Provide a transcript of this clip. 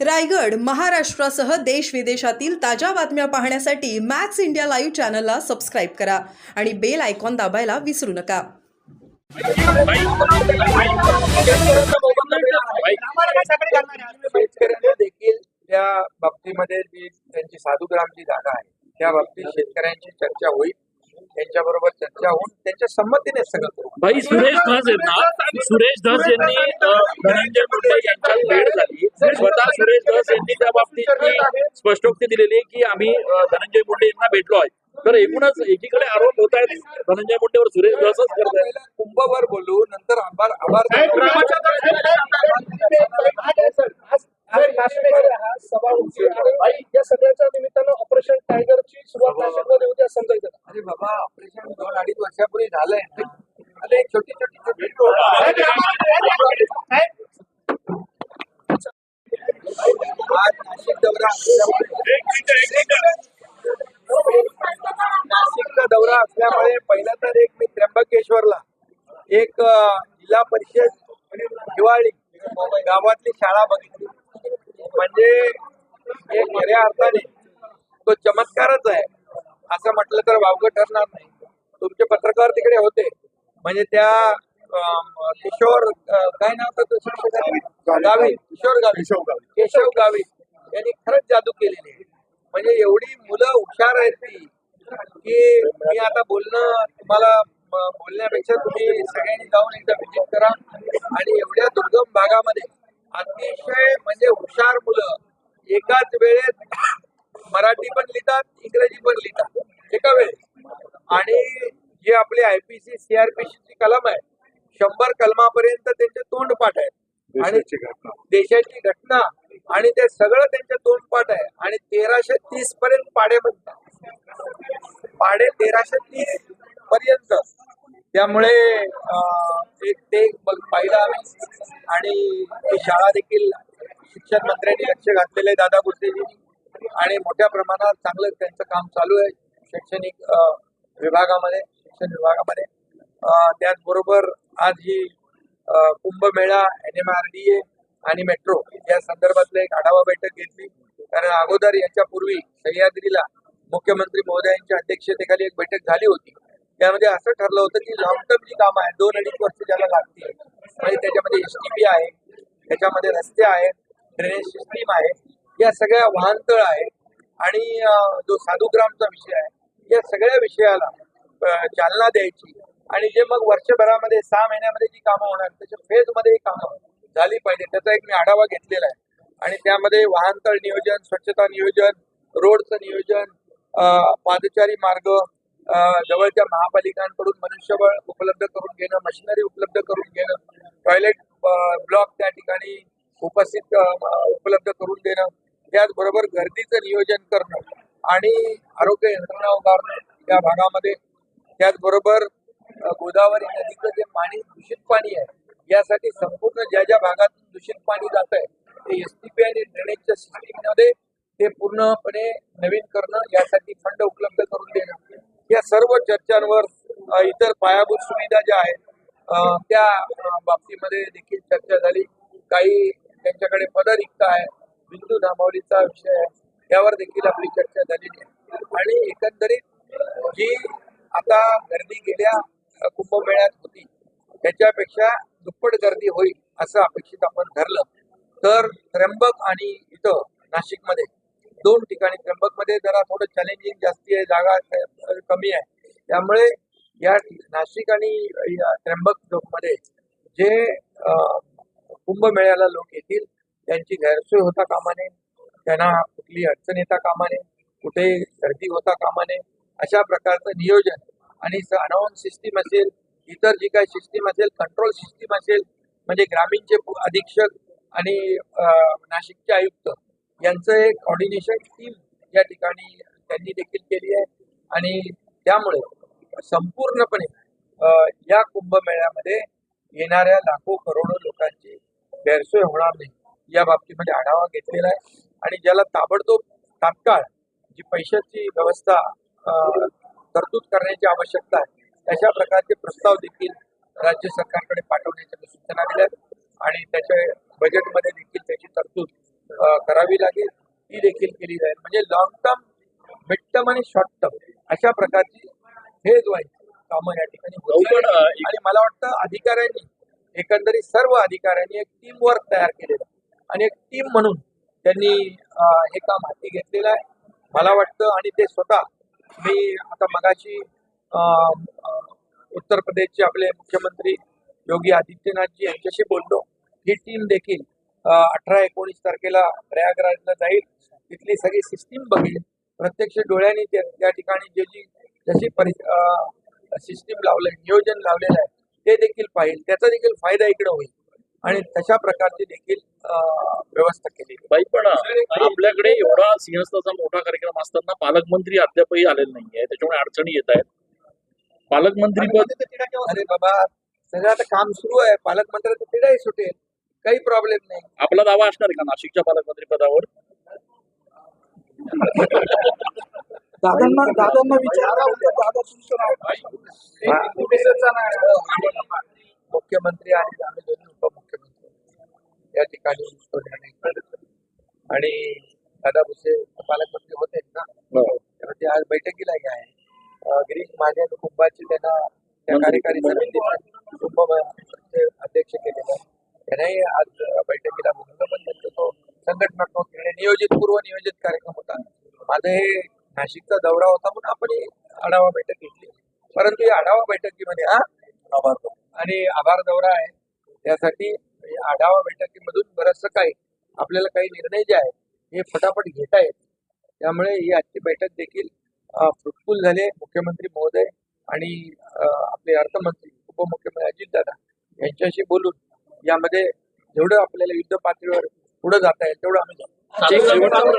रायगड महाराष्ट्रासह देश विदेशातील ताज्या बातम्या पाहण्यासाठी मॅक्स इंडिया लाईव्ह चॅनलला सबस्क्राईब करा आणि बेल आयकॉन दाबायला विसरू नका. देखील त्या बाबतीमध्ये जी त्यांची साधुग्रामची जागा आहे त्या बाबतीत शेतकऱ्यांची चर्चा होईल. त्यांच्या बरोबर चर्चा होऊन त्यांच्या संमतीने सगळं करू. भाई सुरेश धस आहेत ना? सुरेश धस यांनी धनंजय मुंडे यांच्यात भेट झाली. स्वतः सुरेश धस यांनी त्या बाबतीत स्पष्टोक्ती दिलेली आहे की आम्ही धनंजय मुंडे यांना भेटलो आहे. तर एकूणच एकीकडे आरोप होत आहेत. धनंजय मुंडेवर सुरेश धसच करत आहेत पहिला कुंभवर बोलू नंतर आभार आभार आज नाशिकमध्ये हा सभा होती आणि या सगळ्याच्या निमित्तानं ऑपरेशन टायगरची सुरुवात नाशिकमध्ये होती असं समजायचं अरे बाबा ऑपरेशन दोन अडीच वर्षापूर्वी झालंय. अरे छोटी छोटी छोटी आज नाशिक दौरा. नाशिकचा दौरा असल्यामुळे पहिला तर एक मी त्र्यंबकेश्वरला एक जिल्हा परिषद दिवाळी गावातली शाळा बघितली. म्हणजे एक खऱ्या अर्थाने तो चमत्कारच म्हटलं तर वावगं ठरणार नाही. तुमचे पत्रकार तिकडे होते. म्हणजे त्या किशोर काय नाव? गावी किशोर गावी केशव गावी यांनी खरंच जादू केलेली आहे. म्हणजे एवढी मुलं हुशार आहेत ती की मी आता बोलणं तुम्हाला बोलण्यापेक्षा तुम्ही सगळ्यांनी जाऊन एकदा विजिट करा. आणि एवढ्या दुर्गम भागामध्ये अतिशय म्हणजे हुशार मुलं एकाच वेळेत मराठी पण लिहितात इंग्रजी पण लिहितात. एका वेळेस आणि जे आपले आयपीसी सीआरपीसी ची कलम आहे. शंभर कलमापर्यंत त्यांचे तोंड पाठ आहेत. आणि देशाची घटना. आणि ते सगळं त्यांचे तोंड पाठ आहे. आणि तेराशे तीस पर्यंत पाडे म्हणतात. पाडे तेराशे तीस पर्यंत. त्यामुळे ते पाहिलं आम्ही. आणि ती शाळा देखील शिक्षण मंत्र्यांनी लक्ष घातलेलं आहे दादा भुसेजी आणि मोठ्या प्रमाणात चांगलं त्यांचं काम चालू आहे. शैक्षणिक विभागामध्ये शिक्षण विभागामध्ये. त्याचबरोबर आज ही Kumbhmela N M R D A आणि मेट्रो या संदर्भातलं एक आढावा बैठक घेतली. कारण अगोदर याच्यापूर्वी सह्याद्रीला मुख्यमंत्री महोदयांच्या अध्यक्षतेखाली एक बैठक झाली होती. त्यामध्ये असं ठरलं होतं की लॉंग टर्म जी कामं आहेत दोन अडीच वर्ष ज्याला लागतील म्हणजे त्याच्यामध्ये एस टी पी आहे त्याच्यामध्ये रस्ते आहेत ड्रेनेज सिस्टीम आहे या सगळ्या वाहनतळ आहे आणि जो साधुग्रामचा विषय आहे या सगळ्या विषयाला चालना द्यायची. आणि जे मग वर्षभरामध्ये सहा महिन्यामध्ये जी कामं होणार त्याच्या फेजमध्ये ही कामं झाली पाहिजे. त्याचा एक मी आढावा घेतलेला आहे. आणि त्यामध्ये वाहनतळ नियोजन स्वच्छता नियोजन रोडचं नियोजन पादचारी मार्ग जवळच्या महापालिकांकडून मनुष्यबळ उपलब्ध करून घेणं मशिनरी उपलब्ध करून घेणं टॉयलेट ब्लॉक त्या ठिकाणी उपस्थित उपलब्ध करून देणं त्याचबरोबर गर्दीचं नियोजन करणं आणि आरोग्य यंत्रणा उभारणे या भागामध्ये. त्याचबरोबर गोदावरी नदीचं जे पाणी दूषित पाणी आहे यासाठी संपूर्ण ज्या ज्या भागातून दूषित पाणी जात आहे ते एस टी पी आणि ड्रेनेजच्या सिस्टीममध्ये ते पूर्णपणे नवीन करणं यासाठी फंड उपलब्ध करून देणं. या सर्व चर्चांवर इतर पायाभूत सुविधा ज्या आहेत त्या बाबतीमध्ये देखील चर्चा झाली. काही त्यांच्याकडे पदरिक्त आहे बिंदू नामावलीचा विषय आहे. यावर देखील आपली चर्चा झालेली आहे. आणि एकंदरीत जी आता गर्दी गेल्या कुंभमेळ्यात होती त्याच्यापेक्षा दुप्पट गर्दी होईल असं अपेक्षित आपण धरलं. तर त्र्यंबक आणि इथं नाशिकमध्ये दोन ठिकाणी त्र्यंबकमध्ये जरा थोडं चॅलेंजिंग जास्ती आहे जागा कमी आहे. त्यामुळे या नाशिक आणि या त्र्यंबकमध्ये जे कुंभमेळ्याला लोक येतील त्यांची गैरसोय होता कामाने त्यांना कुठली अडचण येता कामा नये कुठे गर्दी होता कामा नये अशा प्रकारचं नियोजन. आणि अनाऊन सिस्टीम असेल इतर जी काही सिस्टीम असेल कंट्रोल सिस्टीम असेल म्हणजे ग्रामीणचे अधीक्षक आणि नाशिकचे आयुक्त यांचं एक कॉर्डिनेशन टीम या ठिकाणी त्यांनी देखील केली आहे. आणि त्यामुळे संपूर्णपणे या कुंभमेळ्यामध्ये येणाऱ्या लाखो करोडो लोकांची गैरसोय होणार नाही. या बाबतीमध्ये आढावा घेतलेला आहे. आणि ज्याला ताबडतोब तात्काळ जी पैशाची व्यवस्था तरतूद करण्याची आवश्यकता आहे अशा प्रकारचे प्रस्ताव देखील राज्य सरकारकडे पाठवण्याच्या सूचना दिल्या. आणि त्याच्या बजेटमध्ये देखील त्याची तरतूद करावी लागेल ती देखील केली जाईल म्हणजे लॉंग टर्म मिड टर्म आणि शॉर्ट टर्म अशा प्रकारची फेज वाईज कामं या ठिकाणी आणि मला वाटतं अधिकाऱ्यांनी एकंदरीत सर्व अधिकाऱ्यांनी एक टीम वर्क तयार केलेलं. आणि एक टीम म्हणून त्यांनी हे काम हाती घेतलेलं आहे. मला वाटतं आणि ते स्वतः मी आता मगाशी उत्तर प्रदेशचे आपले मुख्यमंत्री योगी आदित्यनाथजी यांच्याशी बोललो. ही टीम देखील अठरा एकोणीस तारखेला प्रयागराजला जाईल. तिथली सगळी सिस्टीम बघेल. प्रत्यक्ष डोळ्यांनी त्या ठिकाणी जे जी जशी परि सिस्टीम लावलं नियोजन लावलेलं आहे ते देखील पाहिजे त्याचा देखील फायदा इकडे होईल. आणि तशा प्रकारची देखील व्यवस्था केली. बाई पण आपल्याकडे एवढा सिंहस्थाचा मोठा कार्यक्रम असताना पालकमंत्री अद्यापही आलेले नाहीये त्याच्यामुळे अडचणी येत आहेत पालकमंत्री पद अरे बाबा सगळं आता काम सुरू आहे पालकमंत्र्याचं तिडाही सुटेल काही प्रॉब्लेम नाही आपला दावा असणार का नाशिकच्या पालकमंत्री पदावर दादांना दादांना दादा तुमचं नाव मुख्यमंत्री आणि आम्ही दोन्ही उपमुख्यमंत्री या ठिकाणी तो निर्णय. आणि दादा भुसे पालकमंत्री होते ना? हो. तेव्हा ते आज बैठकीला हे आहे. गिरीश महाजन कुंभाची त्यांना त्या कार्यकारी समितीचे कुंभाचे अध्यक्ष केलेले आहे त्यांनाही आज बैठकीला बोलवलं पण त्यांचा तो संघटनात्मक निर्णय नियोजित पूर्व नियोजित कार्यक्रम होता. माझं हे नाशिकचा दौरा होता म्हणून आपण ही आढावा बैठक घेतली. परंतु या आढावा बैठकीमध्ये हा आभार. आणि आभार दौरा आहे. त्यासाठी म्हणजे आढावा बैठकीमधून बरंचसं काही आपल्याला काही निर्णय जे आहेत हे फटाफट घेता येत त्यामुळे ही आजची बैठक देखील फ्रुटफुल झाले मुख्यमंत्री महोदय आणि आपले अर्थमंत्री उपमुख्यमंत्री अजितदादा यांच्याशी बोलून यामध्ये जेवढं आपल्याला युद्ध पातळीवर पुढे जाता येईल तेवढं आम्ही